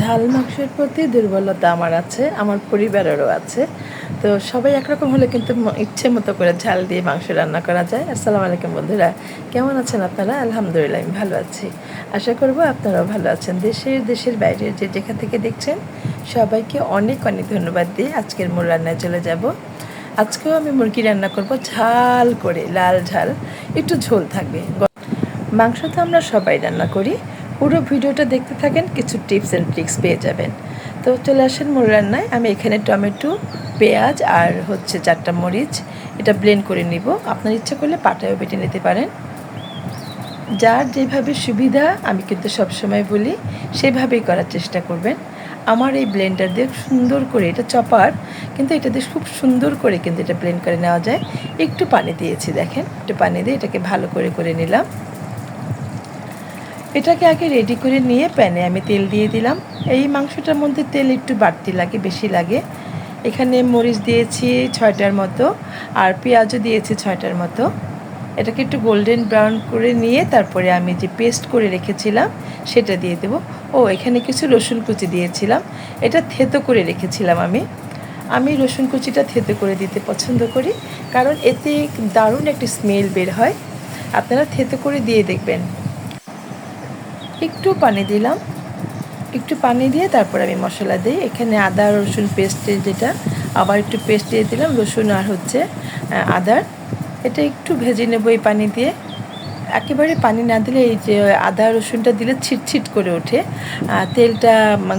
ঝাল মাংসের প্রতি দুর্বলতা আমার আছে, আমার পরিবারেরও আছে। তো সবাই একরকম হলে কিন্তু ইচ্ছে মতো করে ঝাল দিয়ে মাংস রান্না করা যায়। আসসালামু আলাইকুম বন্ধুরা, কেমন আছেন আপনারা? আলহামদুলিল্লাহ, আমি ভালো আছি। আশা করব আপনারাও ভালো আছেন। দেশের দেশের বাইরের যে যেখান থেকে দেখছেন, সবাইকে অনেক অনেক ধন্যবাদ দিয়ে আজকের মূল রান্নায় চলে যাব। আজকেও আমি মুরগি রান্না করব ঝাল করে, লাল ঝাল। একটু ঝোল থাকবে। মাংস তো আমরা সবাই রান্না করি। পুরো ভিডিওটা দেখতে থাকেন, কিছু টিপস অ্যান্ড ট্রিক্স পেয়ে যাবেন। তো চলে আসেন মোর রান্নায়। আমি এখানে টমেটো, পেঁয়াজ আর হচ্ছে চারটা মরিচ, এটা ব্লেন্ড করে নিব। আপনার ইচ্ছা করলে পাটায়ও বেটে নিতে পারেন। যার যেভাবে সুবিধা, আমি কিন্তু সবসময় বলি, সেভাবেই করার চেষ্টা করবেন। আমার এই ব্লেন্ডার দিয়ে সুন্দর করে, এটা চপার, কিন্তু এটা দিয়ে খুব সুন্দর করে কিন্তু এটা ব্লেন্ড করে নেওয়া যায়। একটু পানি দিয়েছি, দেখেন। একটু পানি দিয়ে এটাকে ভালো করে করে নিলাম। এটাকে আগে রেডি করে নিয়ে প্যানে আমি তেল দিয়ে দিলাম। এই মাংসটার মধ্যে তেল একটু বাড়তি লাগে, বেশি লাগে। এখানে মরিচ দিয়েছি ছয়টার মতো আর পেঁয়াজও দিয়েছি ছয়টার মতো। এটাকে একটু গোল্ডেন ব্রাউন করে নিয়ে তারপরে আমি যে পেস্ট করে রেখেছিলাম, সেটা দিয়ে দেবো। ও, এখানে কিছু রসুন কুচি দিয়েছিলাম। এটা থেতো করে রেখেছিলাম আমি। আমি রসুন কুচিটা থেতো করে দিতে পছন্দ করি, কারণ এতে দারুণ একটি স্মেল বের হয়। আপনারা থেতো করে দিয়ে দেখবেন। একটু পানি দিলাম। একটু পানি দিয়ে তারপর আমি মশলা দিই। এখানে আদা, রসুন পেস্টে যেটা, আবার একটু পেস্ট দিয়ে দিলাম। রসুন আর হচ্ছে আদার এটা একটু ভেজে নেব এই পানি দিয়ে। একেবারে পানি না দিলে এই যে আদা, রসুনটা দিলে ছিট ছিট করে ওঠে। তেলটা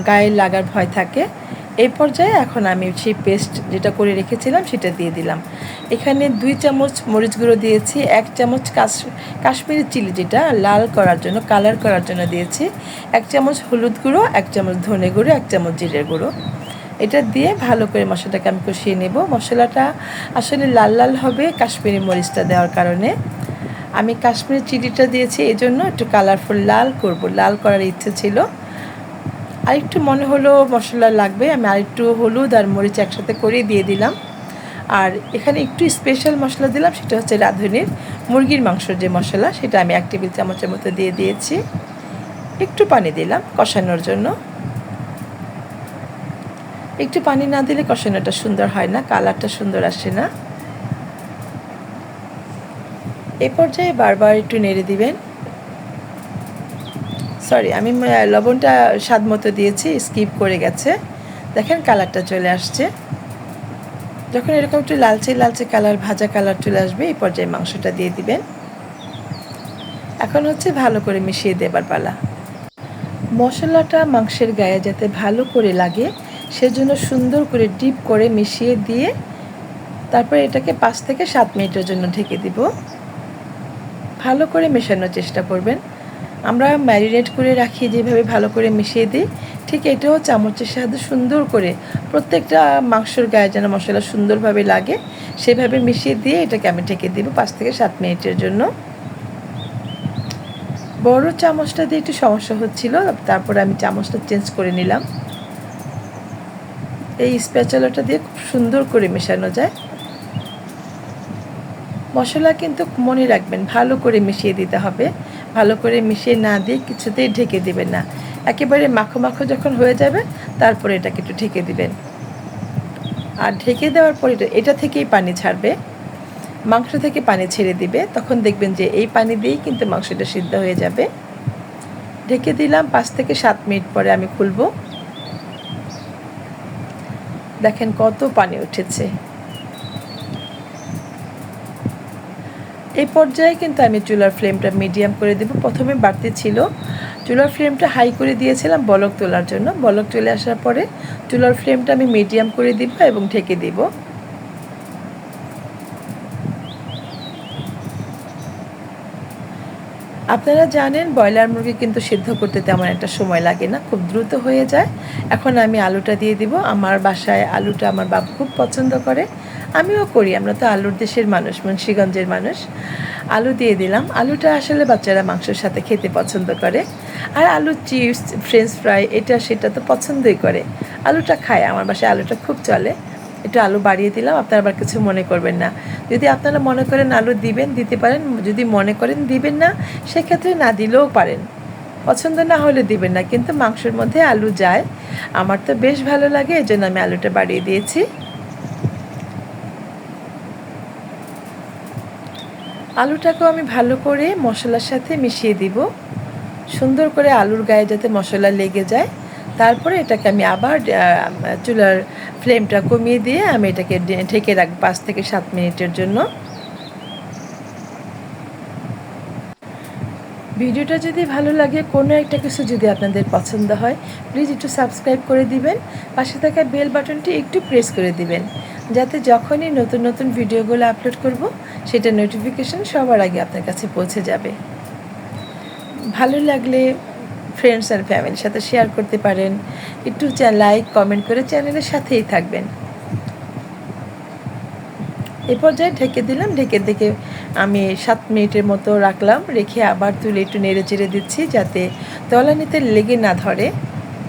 গায়ে লাগার ভয় থাকে। এই পর্যায়ে এখন আমি সেই পেস্ট যেটা করে রেখেছিলাম, সেটা দিয়ে দিলাম। এখানে দুই চামচ মরিচ গুঁড়ো দিয়েছি, এক চামচ কাশ, কাশ্মীরি চিলি যেটা লাল করার জন্য কালার করার জন্য দিয়েছি। এক চামচ হলুদ গুঁড়ো, এক চামচ ধনে গুঁড়ো, এক চামচ জিরের গুঁড়ো। এটা দিয়ে ভালো করে মশলাটাকে আমি কষিয়ে নেব। মশলাটা আসলে লাল লাল হবে কাশ্মীরি মরিচটা দেওয়ার কারণে। আমি কাশ্মীরি চিলিটা দিয়েছি এই জন্য একটু কালারফুল লাল করব। লাল করার ইচ্ছে ছিল। আর একটু মনে হলো মশলা লাগবে, আমি আরেকটু হলুদ আর মরিচ একসাথে করে দিয়ে দিলাম। আর এখানে একটু স্পেশাল মশলা দিলাম, সেটা হচ্ছে রাঁধুনির মুরগির মাংসর যে মশলা, সেটা আমি এক টেবিল চামচের মতো দিয়ে দিয়েছি। একটু পানি দিলাম কষানোর জন্য। একটু পানি না দিলে কষানোটা সুন্দর হয় না, কালারটা সুন্দর আসে না। এ পর্যায়ে বারবার একটু নেড়ে দিবেন। সরি আমি লবণটা স্বাদ মতো দিয়েছি স্কিপ করে গেছে। দেখেন কালারটা চলে আসছে। যখন এরকম একটু লালচে লালচে কালার ভাজা কালার চলে আসবে, এই পর্যায়ে মাংসটা দিয়ে দিবেন। এখন হচ্ছে ভালো করে মিশিয়ে দেবার পালা। মশলাটা মাংসের গায়ে যাতে ভালো করে লাগে, সেজন্য সুন্দর করে ডিপ করে মিশিয়ে দিয়ে তারপরে এটাকে পাঁচ থেকে সাত মিনিটের জন্য ঢেকে দিব। ভালো করে মেশানোর চেষ্টা করবেন। আমরা ম্যারিনেট করে রাখি, যেভাবে ভালো করে মিশিয়ে দিই। ঠিক এটাও চামচের সাহায্যে সুন্দর করে প্রত্যেকটা মাংসর গায়ে যেন মশলা সুন্দরভাবে লাগে, সেভাবে মিশিয়ে দিয়ে এটাকে আমি ঢেকে দিব পাঁচ থেকে সাত মিনিটের জন্য। বড় চামচটা দিয়ে একটু সমস্যা হচ্ছিল, তারপরে আমি চামচটা চেঞ্জ করে নিলাম। এই স্প্যাচলাটা দিয়ে খুব সুন্দর করে মেশানো যায়। মশলা কিন্তু মনে রাখবেন, ভালো করে মিশিয়ে দিতে হবে। ভালো করে মিশিয়ে না দিয়ে কিছুতেই ঢেকে দিবেন না। একেবারে মাখো মাখো যখন হয়ে যাবে, তারপরে এটাকে একটু ঢেকে দিবেন। আর ঢেকে দেওয়ার পরে এটা- থেকেই পানি ছাড়বে। মাংস থেকে পানি ছেড়ে দিবে। তখন দেখবেন যে এই পানি দিয়েই কিন্তু মাংসটা সিদ্ধ হয়ে যাবে। ঢেকে দিলাম পাঁচ থেকে সাত মিনিট পরে আমি খুলবো। দেখেন কত পানি উঠেছে। এই পর্যায়ে কিন্তু আমি চুলার ফ্লেমটা মিডিয়াম করে দেব। প্রথমে বাড়তি ছিল। চুলার ফ্লেমটা হাই করে দিয়েছিলাম বলক তোলার জন্য। বলক চলে আসার পরে চুলার ফ্লেমটা আমি মিডিয়াম করে দিব এবং ঢেকে দিব। আপনারা জানেন, ব্রয়লার মুরগি কিন্তু সিদ্ধ করতে তেমন একটা সময় লাগে না, খুব দ্রুত হয়ে যায়। এখন আমি আলুটা দিয়ে দিব। আমার বাসায় আলুটা আমার বাবু খুব পছন্দ করে। আমিও করি, আমরা তো আলুর দেশের মানুষ, মুন্সিগঞ্জের মানুষ। আলু দিয়ে দিলাম। আলুটা আসলে বাচ্চারা মাংসের সাথে খেতে পছন্দ করে। আর আলু চিপস ফ্রেঞ্চ ফ্রাই এটা সেটা তো পছন্দই করে। আলুটা খায়, আমার বাসায় আলুটা খুব চলে। একটু আলু বাড়িয়ে দিলাম, আপনারা আবার কিছু মনে করবেন না। যদি আপনারা মনে করেন আলু দিবেন, দিতে পারেন, যদি মনে করেন দিবেন না, সেক্ষেত্রে না দিলেও পারেন। পছন্দ না হলে দিবেন না, কিন্তু মাংসের মধ্যে আলু যায়। আমার তো বেশ ভালো লাগে এই জন্য আমি আলুটা বাড়িয়ে দিয়েছি। আলুটাকেও আমি ভালো করে মশলার সাথে মিশিয়ে দিব। সুন্দর করে আলুর গায়ে যাতে মশলা লেগে যায়। তারপরে এটাকে আমি আবার চুলার ফ্লেমটা কমিয়ে দিয়ে আমি এটাকে ঢেকে রাখব পাঁচ থেকে সাত মিনিটের জন্য। ভিডিওটা যদি ভালো লাগে, কোনো একটা কিছু যদি আপনাদের পছন্দ হয়, প্লিজ একটু সাবস্ক্রাইব করে দিবেন। পাশে থাকা বেল বাটনটি একটু প্রেস করে দিবেন। যাতে যখনই নতুন নতুন ভিডিওগুলো আপলোড করব সেটা নোটিফিকেশান সবার আগে আপনার কাছে পৌঁছে যাবে। ভালো লাগলে ফ্রেন্ডস আর ফ্যামিলির সাথে শেয়ার করতে পারেন। একটু লাইক কমেন্ট করে চ্যানেলের সাথেই থাকবেন। এ পর্যায়ে ঢেকে দিলাম, ঢেকে দেখে আমি সাত মিনিটের মতো রাখলাম, রেখে আবার তুলে একটু নেড়ে চেড়ে দিচ্ছি যাতে তলানিতে লেগে না ধরে।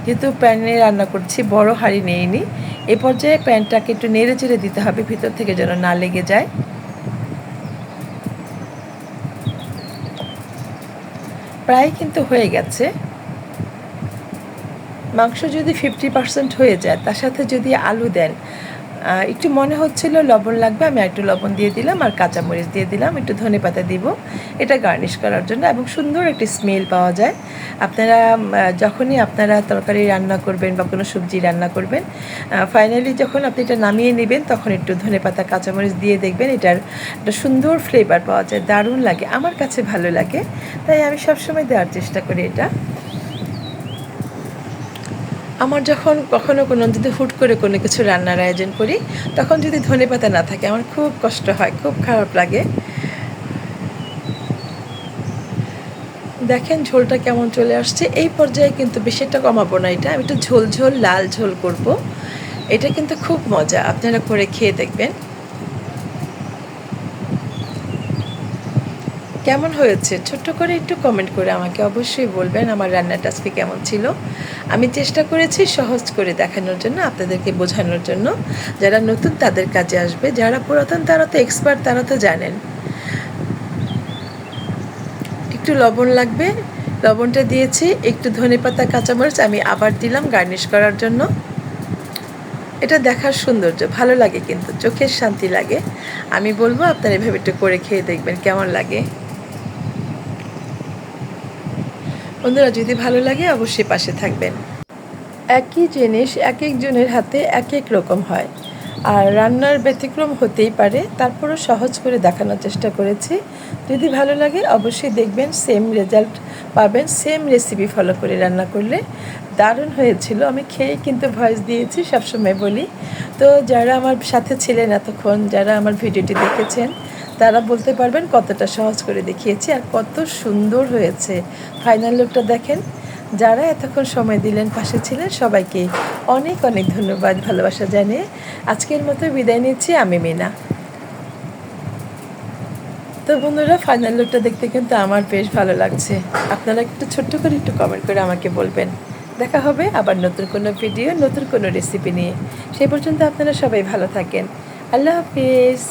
যেহেতু প্যানে রান্না করছি, বড় হাঁড়ি নেইনি। এ পর্যায়ে প্যানটাকে একটু নেড়ে চেড়ে দিতে হবে, ভিতর থেকে যেন না লেগে যায়। প্রায় কিন্তু হয়ে গেছে। মাংস যদি ফিফটি পার্সেন্ট হয়ে যায়, তার সাথে যদি আলু দেন একটু মনে হচ্ছিল লবণ লাগবে, আমি একটু লবণ দিয়ে দিলাম আর কাঁচামরিচ দিয়ে দিলাম, একটু ধনে পাতা দিব। এটা গার্নিশ করার জন্য এবং সুন্দর একটি স্মেল পাওয়া যায়। আপনারা যখনই আপনারা তরকারি রান্না করবেন বা কোনো সবজি রান্না করবেন ফাইনালি যখন আপনি এটা নামিয়ে নেবেন, তখন একটু ধনে পাতা, কাঁচামরিচ দিয়ে দেখবেন এটার একটা সুন্দর ফ্লেভার পাওয়া যায়, দারুণ লাগে, আমার কাছে ভালো লাগে, তাই আমি সবসময় দেওয়ার চেষ্টা করি এটা। আমার যখন কখনো কোনো, যদি হুট করে কোনো কিছু রান্নার আয়োজন করি, তখন যদি ধনে পাতা না থাকে, আমার খুব কষ্ট হয়, খুব খারাপ লাগে। দেখেন ঝোলটা কেমন চলে আসছে। এই পর্যায়ে কিন্তু বেশিটা কমাবো না এটা। আমি একটু ঝোল ঝোল, লাল ঝোল করব। এটা কিন্তু খুব মজা। আপনারা করে খেয়ে দেখবেন। কেমন হয়েছে? ছোট্ট করে একটু কমেন্ট করে আমাকে অবশ্যই বলবেন আমার রান্নাটা আজকে কেমন ছিল। আমি চেষ্টা করেছি সহজ করে দেখানোর জন্য, আপনাদেরকে বোঝানোর জন্য। যারা নতুন তাদের কাজে আসবে। যারা পুরাতন তারা তো এক্সপার্ট তারা তো জানেন। একটু লবণ লাগবে। লবণটা দিয়েছি, একটু ধনে পাতা, কাঁচামরিচ আমি আবার দিলাম গার্নিশ করার জন্য। এটা দেখার সৌন্দর্য, ভালো লাগে কিন্তু, চোখের শান্তি লাগে। আমি বলব আপনারা এভাবে একটু করে খেয়ে দেখবেন, কেমন লাগে। বন্ধুরা, যদি ভালো লাগে অবশ্যই পাশে থাকবেন। একই জিনিস, এক একজনের হাতে এক এক রকম হয়। আর রান্নার ব্যতিক্রম হতেই পারে, তারপরও সহজ করে দেখানোর চেষ্টা করেছি। যদি ভালো লাগে, অবশ্যই দেখবেন সেম রেজাল্ট পাবেন সেম রেসিপি ফলো করে রান্না করলে। দারুণ হয়েছিল, আমি খেয়ে কিন্তু ভয়েস দিয়েছি, সবসময় বলি। তো যারা আমার সাথে ছিলেন এতক্ষণ, যারা আমার ভিডিওটি দেখেছেন, তারা বলতে পারবেন কতটা সহজ করে দেখিয়েছি আর কত সুন্দর হয়েছে। ফাইনাল লুকটা দেখেন। যারা এতক্ষণ সময় দিলেন, পাশে ছিলেন, সবাইকে অনেক অনেক ধন্যবাদ, ভালোবাসা জানিয়ে আজকের মতো বিদায় নিচ্ছি আমি মিনা। তো বন্ধুরা ফাইনাল লুকটা দেখতে কিন্তু আমার বেশ ভালো লাগছে। আপনারা একটু ছোট্ট করে একটু কমেন্ট করে আমাকে বলবেন। দেখা হবে আবার নতুন কোনো ভিডিও নতুন কোনো রেসিপি নিয়ে। সেই পর্যন্ত আপনারা সবাই ভালো থাকেন। আল্লাহ হাফিজ।